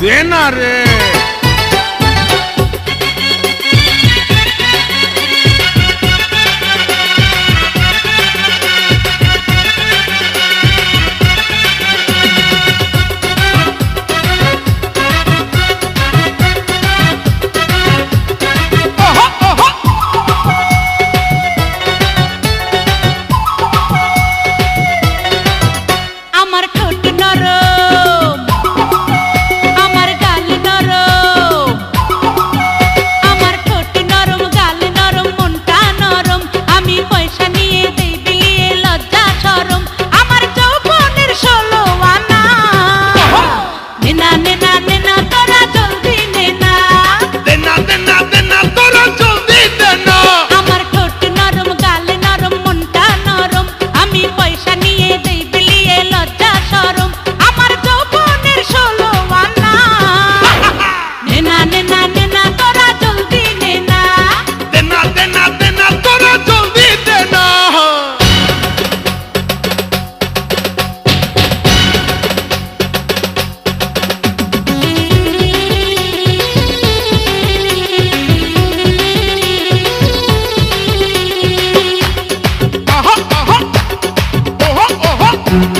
দে না রে। Thank you.